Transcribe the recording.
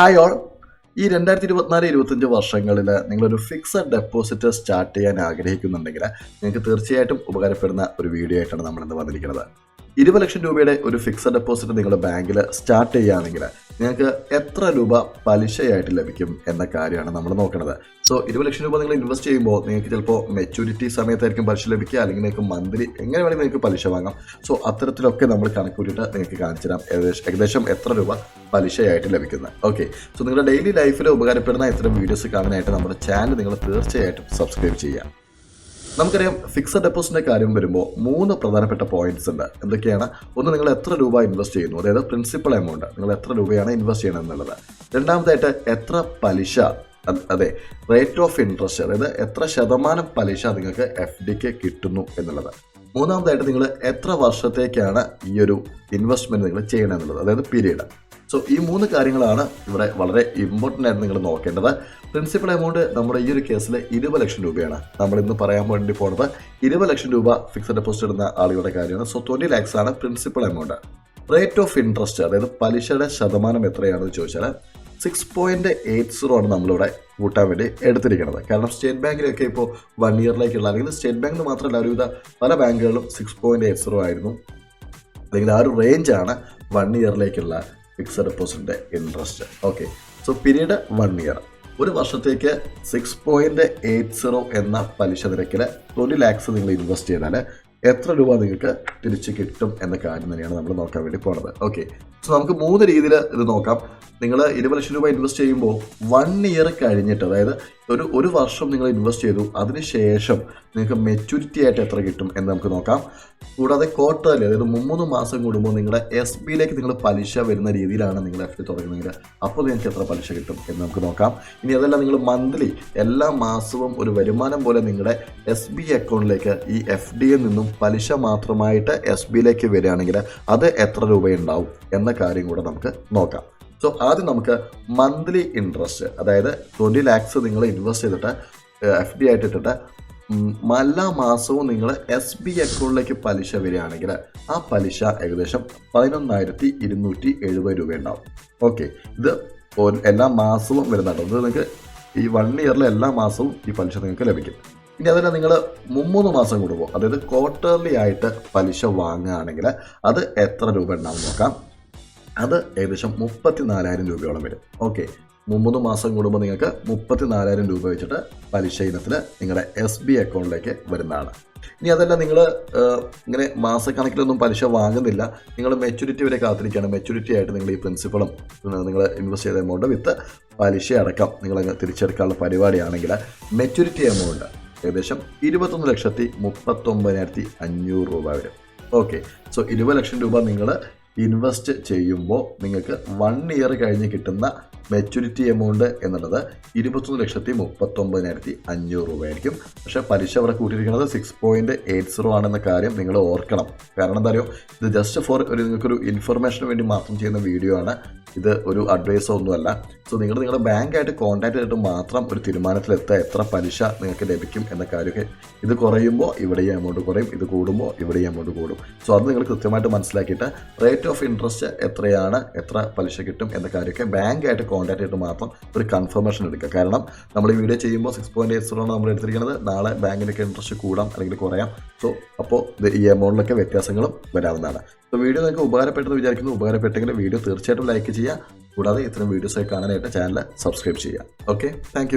Hi all ഈ രണ്ടായിരത്തി ഇരുപത്തിനാല് ഇരുപത്തഞ്ച് വർഷങ്ങളിൽ നിങ്ങളൊരു ഫിക്സഡ് ഡെപ്പോസിറ്റ് സ്റ്റാർട്ട് ചെയ്യാൻ ആഗ്രഹിക്കുന്നുണ്ടെങ്കിൽ നിങ്ങൾക്ക് തീർച്ചയായിട്ടും ഉപകാരപ്പെടുന്ന ഒരു വീഡിയോ ആയിട്ടാണ് നമ്മൾ ഇന്ന് വന്നിരിക്കുന്നത്. ഇരുപത് ലക്ഷം രൂപയുടെ ഒരു ഫിക്സഡ് ഡെപ്പോസിറ്റ് നിങ്ങളുടെ ബാങ്കിൽ സ്റ്റാർട്ട് ചെയ്യുകയാണെങ്കിൽ നിങ്ങൾക്ക് എത്ര രൂപ പലിശയായിട്ട് ലഭിക്കും എന്ന കാര്യമാണ് നമ്മൾ നോക്കുന്നത്. സോ ഇരുപത് ലക്ഷം രൂപ നിങ്ങൾ ഇൻവെസ്റ്റ് ചെയ്യുമ്പോൾ നിങ്ങൾക്ക് ചിലപ്പോൾ മെച്യൂരിറ്റി സമയത്തായിരിക്കും പലിശ ലഭിക്കുക. അല്ലെങ്കിൽ നിങ്ങൾക്ക് മന്ത്ലി എങ്ങനെ വേണമെങ്കിൽ നിങ്ങൾക്ക് പലിശ വാങ്ങാം. സോ അത്തരത്തിലൊക്കെ നമ്മൾ കണക്കൂട്ടിയിട്ട് നിങ്ങൾക്ക് കാണിച്ചു തരാം. ഏകദേശം ഏകദേശം എത്ര രൂപ പലിശയായിട്ട് ലഭിക്കുന്നത് ഓക്കെ സോ നിങ്ങളുടെ ഡെയിലി ലൈഫിൽ ഉപകാരപ്പെടുന്ന ഇത്തരം വീഡിയോസ് കാണാനായിട്ട് നമ്മുടെ ചാനൽ നിങ്ങൾ തീർച്ചയായിട്ടും സബ്സ്ക്രൈബ് ചെയ്യുക. നമുക്കറിയാം ഫിക്സഡ് ഡെപ്പോസിറ്റിന്റെ കാര്യം വരുമ്പോൾ മൂന്ന് പ്രധാനപ്പെട്ട പോയിന്റ്സ് ഉണ്ട്. എന്തൊക്കെയാണ്? ഒന്ന് നിങ്ങൾ എത്ര രൂപ ഇൻവെസ്റ്റ് ചെയ്യുന്നു? അതായത് പ്രിൻസിപ്പൽ എമൗണ്ട് നിങ്ങൾ എത്ര രൂപയാണ് ഇൻവെസ്റ്റ് ചെയ്യണം എന്നുള്ളത്. രണ്ടാമതായിട്ട് എത്ര പലിശ? അത് റേറ്റ് ഓഫ് ഇൻട്രസ്റ്റ് അതായത് എത്ര ശതമാനം പലിശ നിങ്ങൾക്ക് എഫ് ഡിക്ക് കിട്ടുന്നു എന്നുള്ളത്. മൂന്നാമതായിട്ട് നിങ്ങൾ എത്ര വർഷത്തേക്കാണ് ഈ ഒരു ഇൻവെസ്റ്റ്മെന്റ് നിങ്ങൾ ചെയ്യണമെന്നുള്ളത് അതായത് പീരീഡ് സോ ഈ മൂന്ന് കാര്യങ്ങളാണ് ഇവിടെ വളരെ ഇമ്പോർട്ടന്റ് ആയിട്ട് നിങ്ങൾ നോക്കേണ്ടത്. പ്രിൻസിപ്പൽ എമൗണ്ട് നമ്മുടെ ഈ ഒരു കേസിൽ ഇരുപത് ലക്ഷം രൂപയാണ്. നമ്മൾ ഇന്ന് പറയാൻ വേണ്ടി പോണത് ഇരുപത് ലക്ഷം രൂപ ഫിക്സഡ് ഡെപ്പോസിറ്റ് ഇടുന്ന ആളുകളുടെ കാര്യമാണ്. സോ ട്വന്റി ലാക്സ് ആണ് principal amount rate of interest അതായത് പലിശയുടെ ശതമാനം എത്രയാണെന്ന് ചോദിച്ചാൽ സിക്സ് പോയിന്റ് എയ്റ്റ് സീറോ ആണ് നമ്മളിവിടെ കൂട്ടാൻ വേണ്ടി എടുത്തിരിക്കുന്നത്. കാരണം സ്റ്റേറ്റ് ബാങ്കിലൊക്കെ ഇപ്പോൾ വൺ ഇയറിലേക്കുള്ള അല്ലെങ്കിൽ സ്റ്റേറ്റ് ബാങ്കിൽ മാത്രമല്ല ഒരുവിധ പല ബാങ്കുകളിലും സിക്സ് പോയിന്റ് എയ്റ്റ് സീറോ ആയിരുന്നു. അല്ലെങ്കിൽ ആ ഒരു റേഞ്ചാണ് വൺ ഇയറിലേക്കുള്ള fixed ഡെപ്പോസിറ്റിന്റെ interest okay so period one year ഒരു വർഷത്തേക്ക് സിക്സ് പോയിന്റ് എയ്റ്റ് സീറോ എന്ന പലിശ നിരക്കിൽ ട്വന്റി ലാക്സ് നിങ്ങൾ ഇൻവെസ്റ്റ് ചെയ്താൽ എത്ര രൂപ നിങ്ങൾക്ക് തിരിച്ച് കിട്ടും എന്ന കാര്യം തന്നെയാണ് നമ്മൾ നോക്കാൻ വേണ്ടി പോണത്. ഓക്കെ സോ നമുക്ക് മൂന്ന് രീതിയിൽ ഇത് നോക്കാം. നിങ്ങൾ ഇരുപത് ലക്ഷം രൂപ ഇൻവെസ്റ്റ് ചെയ്യുമ്പോൾ വൺ ഇയർ കഴിഞ്ഞിട്ട് അതായത് ഒരു ഒരു വർഷം നിങ്ങൾ ഇൻവെസ്റ്റ് ചെയ്തു. അതിനുശേഷം നിങ്ങൾക്ക് മെച്യൂരിറ്റി ആയിട്ട് എത്ര കിട്ടും എന്ന് നമുക്ക് നോക്കാം. കൂടാതെ ക്വാർട്ടർലി അതായത് മൂന്ന് മാസം കൂടുമ്പോൾ നിങ്ങളുടെ എസ് ബിയിലേക്ക് നിങ്ങൾ പലിശ വരുന്ന രീതിയിലാണ് നിങ്ങൾ എഫ് ഡി തുടങ്ങുന്നതെങ്കിൽ അപ്പോൾ നിങ്ങൾക്ക് എത്ര പലിശ കിട്ടും എന്ന് നമുക്ക് നോക്കാം. ഇനി അതല്ല നിങ്ങൾ മന്ത്ലി എല്ലാ മാസവും ഒരു വരുമാനം പോലെ നിങ്ങളുടെ എസ് ബി അക്കൗണ്ടിലേക്ക് ഈ എഫ് ഡിയിൽ നിന്നും പലിശ മാത്രമായിട്ട് എസ് ബിയിലേക്ക് വരികയാണെങ്കിൽ അത് എത്ര രൂപയുണ്ടാവും എന്ന കാര്യം കൂടെ നമുക്ക് നോക്കാം. സോ ആദ്യം നമുക്ക് മന്ത്ലി ഇൻട്രസ്റ്റ് അതായത് ട്വന്റി ലാക്സ് നിങ്ങൾ ഇൻവെസ്റ്റ് ചെയ്തിട്ട് എഫ് ഡി ആയിട്ട് ഇട്ടിട്ട് എല്ലാ മാസവും നിങ്ങൾ എസ് ബി അക്കൗണ്ടിലേക്ക് പലിശ വരികയാണെങ്കിൽ ആ പലിശ ഏകദേശം പതിനൊന്നായിരത്തി ഇരുന്നൂറ്റി എഴുപത് രൂപ ഉണ്ടാവും ഓക്കെ ഇത് എല്ലാ മാസവും വരുന്നുണ്ട്. ഇത് നിങ്ങൾക്ക് ഈ വൺ ഇയറിലെ എല്ലാ മാസവും ഈ പലിശ നിങ്ങൾക്ക് ലഭിക്കും. ഇനി അതിനെ നിങ്ങൾ മുമ്മൂന്ന് മാസം കൂടുമ്പോൾ അതായത് ക്വാർട്ടർലി ആയിട്ട് പലിശ വാങ്ങുകയാണെങ്കിൽ അത് എത്ര രൂപ ഉണ്ടാവും നോക്കാം. അത് ഏകദേശം മുപ്പത്തി നാലായിരം രൂപയോളം വരും. ഓക്കെ മൂന്ന് മാസം കൂടുമ്പോൾ നിങ്ങൾക്ക് മുപ്പത്തി നാലായിരം രൂപ വെച്ചിട്ട് പലിശ ഇനത്തിൽ നിങ്ങളുടെ എസ് ബി അക്കൗണ്ടിലേക്ക് വരുന്നതാണ്. ഇനി അതല്ല നിങ്ങൾ ഇങ്ങനെ മാസക്കണക്കിലൊന്നും പലിശ വാങ്ങുന്നില്ല. നിങ്ങൾ മെച്യൂരിറ്റി വരെ കാത്തിരിക്കുകയാണ്. മെച്യൂരിറ്റി ആയിട്ട് നിങ്ങൾ ഈ പ്രിൻസിപ്പളും നിങ്ങൾ ഇൻവെസ്റ്റ് ചെയ്ത എമൗണ്ട് വിത്ത് പലിശ അടക്കം നിങ്ങൾ അങ്ങ് തിരിച്ചെടുക്കാനുള്ള പരിപാടിയാണെങ്കിൽ മെച്യൂരിറ്റി എമൗണ്ട് ഏകദേശം ഇരുപത്തൊന്ന് ലക്ഷത്തി മുപ്പത്തൊമ്പതിനായിരത്തി അഞ്ഞൂറ് രൂപ വരും. ഓക്കെ സോ ഇരുപത് ലക്ഷം രൂപ നിങ്ങൾ ഇൻവെസ്റ്റ് ചെയ്യുമ്പോൾ നിങ്ങൾക്ക് വൺ ഇയർ കഴിഞ്ഞ് കിട്ടുന്ന മെച്യൂരിറ്റി എമൗണ്ട് എന്നുള്ളത് ഇരുപത്തൊന്ന് ലക്ഷത്തി മുപ്പത്തൊമ്പതിനായിരത്തി അഞ്ഞൂറ് രൂപയായിരിക്കും. പക്ഷേ പലിശ അവിടെ കൂട്ടിയിരിക്കുന്നത് സിക്സ് പോയിന്റ് എയ്റ്റ് സീറോ ആണെന്ന കാര്യം നിങ്ങൾ ഓർക്കണം. കാരണം എന്താ പറയുക ഇത് ജസ്റ്റ് ഫോർ ഒരു നിങ്ങൾക്കൊരു ഇൻഫർമേഷന് വേണ്ടി മാത്രം ചെയ്യുന്ന വീഡിയോ ആണ്. ഇത് ഒരു അഡ്വൈസോ ഒന്നുമല്ല. സോ നിങ്ങൾ നിങ്ങളുടെ ബാങ്കായിട്ട് കോൺടാക്ട് ചെയ്തിട്ട് മാത്രം ഒരു തീരുമാനത്തിലെത്തുക എത്ര പലിശ നിങ്ങൾക്ക് ലഭിക്കും എന്ന കാര്യമൊക്കെ ഇത് കുറയുമ്പോൾ ഇവിടെ ഈ എമൗണ്ട് കുറയും ഇത് കൂടുമ്പോൾ ഇവിടെ ഈ എമൗണ്ട് കൂടും. സോ അത് നിങ്ങൾ കൃത്യമായിട്ട് മനസ്സിലാക്കിയിട്ട് റേറ്റ് ഓഫ് ഇൻട്രസ്റ്റ് എത്രയാണ് എത്ര പലിശ കിട്ടും എന്ന കാര്യമൊക്കെ ബാങ്കായിട്ട് കോൺടാക്ട് ചെയ്തിട്ട് മാത്രം ഒരു കൺഫർമേഷൻ എടുക്കുക. കാരണം നമ്മൾ ഈ വീഡിയോ ചെയ്യുമ്പോൾ സിക്സ് പോയിന്റ് എയ്റ്റ് സീറോ നമ്മൾ എടുത്തിരിക്കുന്നത്. നാളെ ബാങ്കിനൊക്കെ ഇൻട്രസ്റ്റ് കൂടാം അല്ലെങ്കിൽ കുറയാം. സോ അപ്പോൾ ഈ എമൗണ്ടിലൊക്കെ വ്യത്യാസങ്ങളും വരാവുന്നതാണ്. സോ വീഡിയോ നിങ്ങൾക്ക് ഉപകാരപ്പെട്ടെന്ന് വിചാരിക്കുന്നു. ഉപകാരപ്പെട്ടെങ്കിൽ വീഡിയോ തീർച്ചയായിട്ടും ലൈക്ക് ചെയ്യുക. കൂടാതെ ഇത്തരം വീഡിയോസൊക്കെ കാണാനായിട്ട് ചാനൽ സബ്സ്ക്രൈബ് ചെയ്യുക. Okay thank